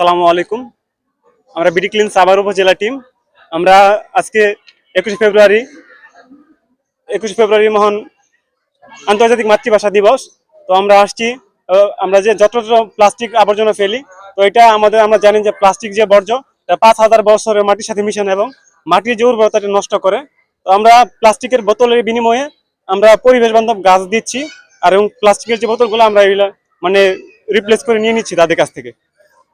আসসালামু আলাইকুম। আমরা বিডি ক্লিন সাভার উপজেলা টিম। আমরা আজকে একুশে ফেব্রুয়ারি একুশে ফেব্রুয়ারি মহান আন্তর্জাতিক মাতৃভাষা দিবস। তো আমরা আসছি আমরা যে যত প্লাস্টিক আবর্জনা ফেলি, তো এটা আমাদের, আমরা জানি যে প্লাস্টিক যে বর্জ্য পাঁচ হাজার বছরের মাটির সাথে মিশন এবং মাটির যে উর্বরতাটা নষ্ট করে। তো আমরা প্লাস্টিকের বোতলের বিনিময়ে আমরা পরিবেশ বান্ধব গাছ দিচ্ছি, আর এবং প্লাস্টিকের যে বোতলগুলো আমরা মানে রিপ্লেস করে নিয়ে নিচ্ছি তাদের কাছ থেকে।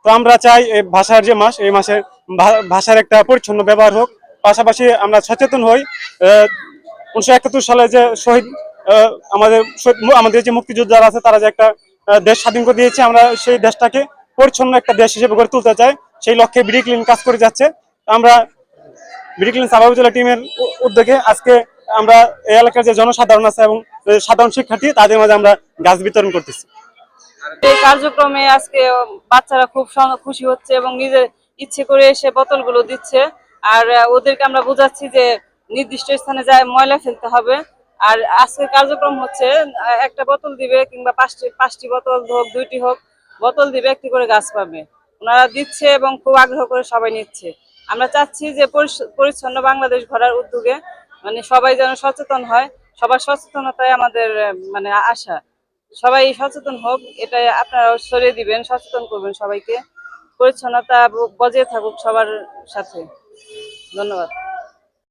তো আমরা চাই এই ভাষার যে মাস, এই মাসের ভাষার একটা পরিচ্ছন্ন ব্যবহার হোক। পাশাপাশি আমরা সচেতন হই উনিশশো একাত্তর সালে যে শহীদ আমাদের আমাদের যে মুক্তিযোদ্ধারা আছে, তারা যে একটা দেশ স্বাধীন করে দিয়েছে, আমরা সেই দেশটাকে পরিচ্ছন্ন একটা দেশ হিসেবে গড়ে তুলতে চাই। সেই লক্ষ্যে ব্রিকলিন কাজ করে যাচ্ছে। আমরা ব্রিকলিন ক্লিন সাবা টিমের উদ্যোগে আজকে আমরা এই এলাকার যে জনসাধারণ আছে এবং সাধারণ শিক্ষার্থী, তাদের মাঝে আমরা গাছ বিতরণ করতেছি। এই কার্যক্রমে আজকে বাচ্চারা খুব খুশি হচ্ছে এবং নিজের ইচ্ছে করে এসে বোতলগুলো দিচ্ছে। আর ওদেরকে আমরা বোঝাচ্ছি যে নির্দিষ্ট স্থানে যায় ময়লা ফেলতে হবে। আর আজকের কার্যক্রম হচ্ছে একটা বোতল দিবে কিংবা পাঁচটি পাঁচটি বোতল হোক, দুইটি হোক, বোতল দিবে, একটি করে গাছ পাবে। ওনারা দিচ্ছে এবং খুব আগ্রহ করে সবাই নিচ্ছে। আমরা চাচ্ছি যে পরিচ্ছন্ন বাংলাদেশ গড়ার উদ্যোগে মানে সবাই যেন সচেতন হয়। সবার সচেতনতাই আমাদের মানে আশা। সবাই সচেতন হোক, এটা আপনারা সরিয়ে দিবেন, সচেতন করবেন সবাইকে। পরিচ্ছন্নতা বজায় থাকুক সবার সাথে। ধন্যবাদ।